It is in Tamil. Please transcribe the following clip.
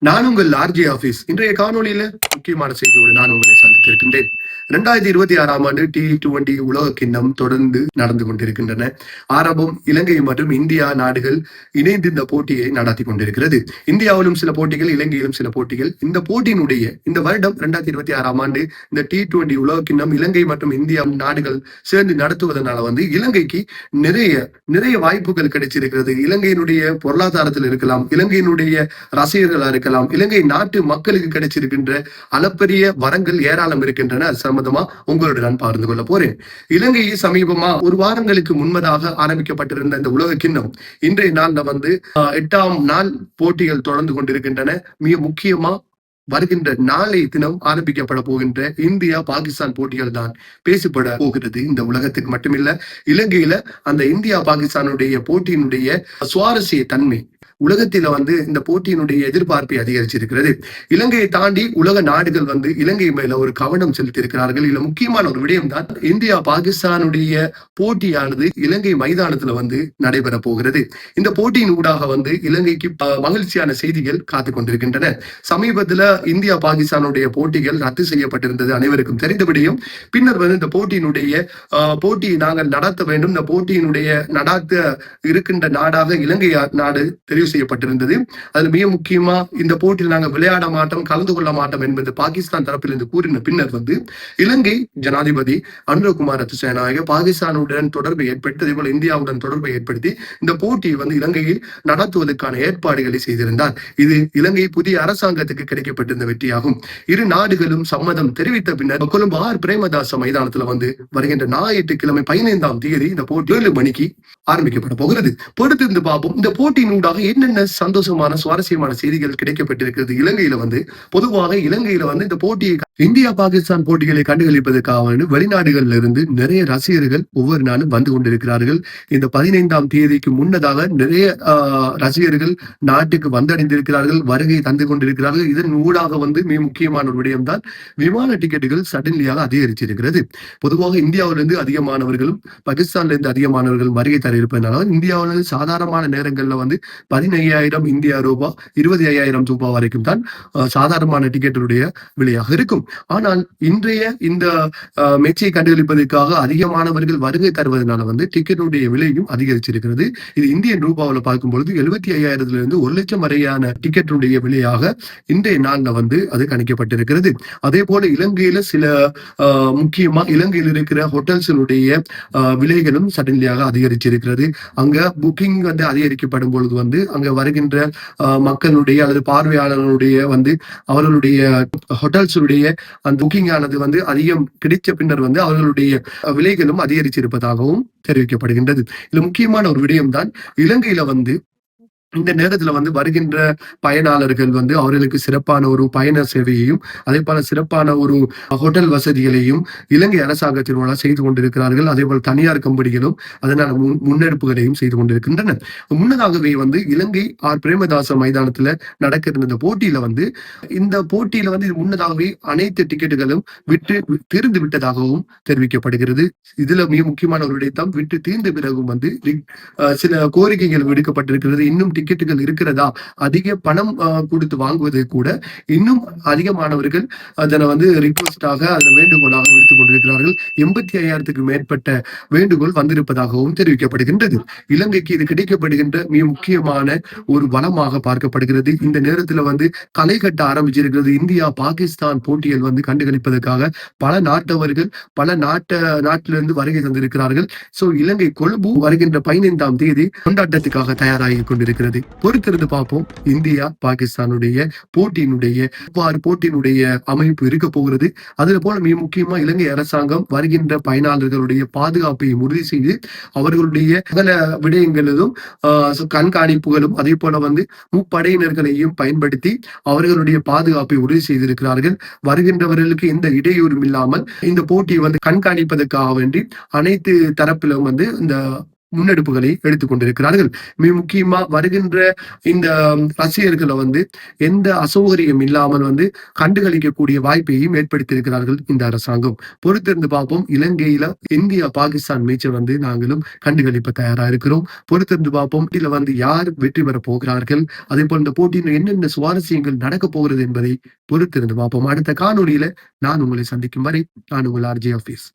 நான் உங்கள் ஆர்ஜி ஆபீஸ் இன்றைய காணொளியில முக்கியமான செய்தியோடு நான் உங்களை சந்தித்திருக்கின்றேன். இரண்டாயிரத்தி இருபத்தி ஆறாம் ஆண்டு டி டுவெண்டி உலக கிண்ணம் தொடர்ந்து நடந்து கொண்டிருக்கின்றன. ஆரம்பம் இலங்கை மற்றும் இந்தியா நாடுகள் இணைந்து இந்த போட்டியை நடத்தி கொண்டிருக்கிறது. இந்தியாவிலும் சில போட்டிகள் இலங்கையிலும் சில போட்டிகள். இந்த போட்டியினுடைய இந்த வருடம் இரண்டாயிரத்தி இருபத்தி ஆறாம் ஆண்டு இந்த டி டுவெண்டி உலக கிண்ணம் இலங்கை மற்றும் இந்தியா நாடுகள் சேர்ந்து நடத்துவதனால வந்து இலங்கைக்கு நிறைய நிறைய வாய்ப்புகள் கிடைச்சிருக்கிறது. இலங்கையினுடைய பொருளாதாரத்தில் இருக்கலாம். இலங்கையினுடைய ரசிகர்களா இருக்கலாம். இலங்கை நாட்டு மக்களுக்கு கிடைச்சிருக்கின்ற அளப்பரிய வரங்கள் ஏராளம் இருக்கின்றன. அது சம்பந்தமா உங்களோட நான் பகிர்ந்து கொள்ள போறேன். இலங்கையில் சமீபமா ஒரு வாரங்களுக்கு முன்பதாக ஆரம்பிக்கப்பட்டிருந்த இந்த உலக கிண்ணம் இன்றைய நாள்ல வந்து எட்டாம் நாள் போட்டிகள் தொடர்ந்து கொண்டிருக்கின்றன. மிக முக்கியமா வருகின்ற நாளை தினம் ஆரம்பிக்கப்பட போகின்ற இந்தியா பாகிஸ்தான் போட்டிகள் தான் பேசப்பட போகிறது இந்த உலகத்துக்கு மட்டுமில்ல. இலங்கையில அந்த இந்தியா பாகிஸ்தானுடைய போட்டியினுடைய சுவாரஸ்ய தன்மை உலகத்தில வந்து இந்த போட்டியினுடைய எதிர்பார்ப்பை அதிகரிச்சிருக்கிறது. இலங்கையை தாண்டி உலக நாடுகள் வந்து இலங்கை மேல ஒரு கவனம் செலுத்தியிருக்கிறார்கள். இதுல முக்கியமான ஒரு விடயம் தான் இந்தியா பாகிஸ்தானுடைய போட்டியானது இலங்கை மைதானத்துல வந்து நடைபெற போகிறது. இந்த போட்டியின் ஊடாக வந்து இலங்கைக்கு மகிழ்ச்சியான செய்திகள் காத்து கொண்டிருக்கின்றன. சமீபத்துல இந்தியா பாகிஸ்தானுடைய போட்டிகள் ரத்து செய்யப்பட்டிருந்தது அனைவருக்கும் தெரிந்தபடியும் பின்னர் வந்து இந்த போட்டியினுடைய போட்டியை நாங்கள் நடத்த வேண்டும். இந்த போட்டியினுடைய நடாத்த இருக்கின்ற நாடாக இலங்கை நாடு தெரிவு செய்யப்பட்டிருந்தது. அதுல மிக முக்கியமா இந்த போட்டியில் நாங்கள் விளையாட மாட்டோம் கலந்து கொள்ள மாட்டோம் என்பது பாகிஸ்தான் தரப்பிலிருந்து கூறின பின்னர் வந்து இலங்கை ஜனாதிபதி அனுரகுமார் ரத்துசேனாயக பாகிஸ்தானுடன் தொடர்பை ஏற்படுத்தி அதே போல இந்தியாவுடன் தொடர்பை ஏற்படுத்தி இந்த போட்டியை வந்து இலங்கையில் நடத்துவதற்கான ஏற்பாடுகளை செய்திருந்தார். இது இலங்கை புதிய அரசாங்கத்துக்கு கிடைக்கப்பட்ட கிடைக்கப்பட்டிருந்த வெற்றியாகும். இரு நாடுகளும் சம்மதம் தெரிவித்த பின்னர் கொழும்பு ஆர் பிரேமதாச மைதானத்துல வந்து வருகின்ற ஞாயிற்றுக்கிழமை பதினைந்தாம் தேதி இந்த போட்டி ஏழு மணிக்கு ஆரம்பிக்கப்பட போகிறது. பொறுத்திருந்து பார்ப்போம். இந்த போட்டியின் ஊடாக என்னென்ன சந்தோஷமான சுவாரஸ்யமான செய்திகள் கிடைக்கப்பட்டிருக்கிறது? இலங்கையில வந்து பொதுவாக இலங்கையில வந்து இந்த போட்டியை இந்தியா பாகிஸ்தான் போட்டிகளை கண்டுகளிப்பதற்காக வெளிநாடுகளில் இருந்து நிறைய ரசிகர்கள் ஒவ்வொரு நாளும் வந்து கொண்டிருக்கிறார்கள். இந்த பதினைந்தாம் தேதிக்கு முன்னதாக நிறைய ஆஹ், ரசிகர்கள் நாட்டுக்கு வந்தடைந்திருக்கிறார்கள் வருகை தந்து கொண்டிருக்கிறார்கள். இதன் ஊடாக வந்து மிக முக்கியமான ஒரு விடயம்தான் விமான டிக்கெட்டுகள் சடன்லியாக அதிகரிச்சிருக்கிறது பொதுவாக இந்தியாவிலிருந்து அதிகமானவர்களும் பாகிஸ்தான்ல இருந்து அதிகமானவர்கள் வருகை தர இருப்பதனால இந்தியாவிலிருந்து சாதாரணமான நேரங்களில் வந்து பதினையாயிரம் இந்தியா ரூபாய் இருபது ஐயாயிரம் ரூபாய் வரைக்கும் தான் சாதாரணமான டிக்கெட்டுடைய விலையாக இருக்கும். ஆனால் இன்றைய இந்த அஹ், கண்டுபிடிப்பதற்காக கண்டுகளிப்பதற்காக அதிகமானவர்கள் வருகை தருவதனால வந்து டிக்கெட்டுடைய விலையும் அதிகரிச்சிருக்கிறது. இது இந்தியன் ரூபாவில் பார்க்கும் பொழுது எழுபத்தி ஐயாயிரத்துல இருந்து ஒரு லட்சம் வரையான டிக்கெட்டுடைய விலையாக இன்றைய நாள்ல வந்து அது கணிக்கப்பட்டிருக்கிறது. அதே போல இலங்கையில சில முக்கியமா இலங்கையில் இருக்கிற ஹோட்டல்ஸினுடைய விலைகளும் சடன்லியாக அதிகரிச்சிருக்கிறது. அங்க புக்கிங் வந்து அதிகரிக்கப்படும் பொழுது வந்து அங்க வருகின்ற அஹ், மக்களுடைய அல்லது பார்வையாளர்களுடைய வந்து அவர்களுடைய ஹோட்டல்ஸுடைய அந்த புக்கிங் ஆனது வந்து அதிகம் கிடைச்ச பின்னர் வந்து அவர்களுடைய விலைகளும் அதிகரிச்சிருப்பதாகவும் தெரிவிக்கப்படுகின்றது. இது முக்கியமான ஒரு விடயம் தான் இலங்கையில வந்து இந்த நேரத்துல வந்து வருகின்ற பயனாளர்கள் வந்து அவர்களுக்கு சிறப்பான ஒரு பயண சேவையையும் அதே போல சிறப்பான ஒரு ஹோட்டல் வசதிகளையும் இலங்கை அரசாங்கத்தின் மூலம் செய்து கொண்டிருக்கிறார்கள். அதே போல தனியார் கம்பெனிகளும் அதனால முன்னெடுப்புகளையும் செய்து கொண்டிருக்கின்றன. முன்னதாகவே வந்து இலங்கை ஆர். பிரேமதாச மைதானத்துல நடக்கிற இந்த போட்டியில வந்து இந்த போட்டியில வந்து முன்னதாகவே அனைத்து டிக்கெட்டுகளும் விட்டு தீர்ந்து விட்டதாகவும் தெரிவிக்கப்படுகிறது. இதுல மிக முக்கியமான ஒரு விடயத்தான் விட்டு தீர்ந்த பிறகும் வந்து சில கோரிக்கைகள் விடுக்கப்பட்டிருக்கிறது. இன்னும் டிக்கெட்டுகள் இருக்கிறதா? அதிக பணம் கொடுத்து வாங்குவது கூட இன்னும் அதிகமானவர்கள் அதனை வந்து ரிக்வஸ்டாக அதை வேண்டுகோளாக விடுத்துக் கொண்டிருக்கிறார்கள். எண்பத்தி ஐயாயிரத்துக்கு மேற்பட்ட வேண்டுகோள் வந்திருப்பதாகவும் தெரிவிக்கப்படுகின்றது. இலங்கைக்கு இது கிடைக்கப்படுகின்ற மிக முக்கியமான ஒரு வளமாக பார்க்கப்படுகிறது. இந்த நேரத்துல வந்து களை கட்ட ஆரம்பிச்சிருக்கிறது. இந்தியா பாகிஸ்தான் போட்டிகள் வந்து கண்டுகளிப்பதற்காக பல நாட்டவர்கள் பல நாட்ட நாட்டிலிருந்து வருகை தந்திருக்கிறார்கள். சோ இலங்கை கொழும்பு வருகின்ற பதினைந்தாம் தேதி கொண்டாட்டத்துக்காக தயாராகி கொண்டிருக்கிறது பொறுத்திருந்து பார்ப்போம். இந்தியா பாகிஸ்தானுடைய போட்டியினுடைய இவ்வாறு போட்டியினுடைய அமைப்பு இருக்க போகிறது. அதுல போல மிக முக்கியமா இலங்கை அரசாங்கம் வருகின்ற பயனாளர்களுடைய பாதுகாப்பை உறுதி செய்து அவர்களுடைய சகல விடயங்களிலும் ஆஹ், கண்காணிப்புகளும் அதே போல வந்து முப்படையினர்களையும் பயன்படுத்தி அவர்களுடைய பாதுகாப்பை உறுதி செய்திருக்கிறார்கள். வருகின்றவர்களுக்கு எந்த இடையூறும் இல்லாமல் இந்த போட்டியை வந்து கண்காணிப்பதற்காக வேண்டி அனைத்து தரப்பிலும் வந்து இந்த முன்னெடுப்புகளை எடுத்துக் கொண்டிருக்கிறார்கள். மிக முக்கியமா வருகின்ற இந்த ரசிகர்களை வந்து எந்த அசௌகரியம் இல்லாமல் வந்து கண்டுகளிக்கக்கூடிய வாய்ப்பையும் ஏற்படுத்தியிருக்கிறார்கள் இந்த அரசாங்கம். பொறுத்திருந்து பார்ப்போம். இலங்கையில இந்தியா பாகிஸ்தான் மேட்சை வந்து நாங்களும் கண்டுகளிப்ப தயாரா இருக்கிறோம். பொறுத்திருந்து பார்ப்போம். இதுல வந்து யார் வெற்றி பெற போகிறார்கள்? அதே போல இந்த போட்டியில் என்னென்ன சுவாரஸ்யங்கள் நடக்க போகிறது என்பதை பொறுத்திருந்து பார்ப்போம். அடுத்த காணொலியில நான் உங்களை சந்திக்கும் வரை நான் உங்கள் ஆர்ஜி ஆபீஸ்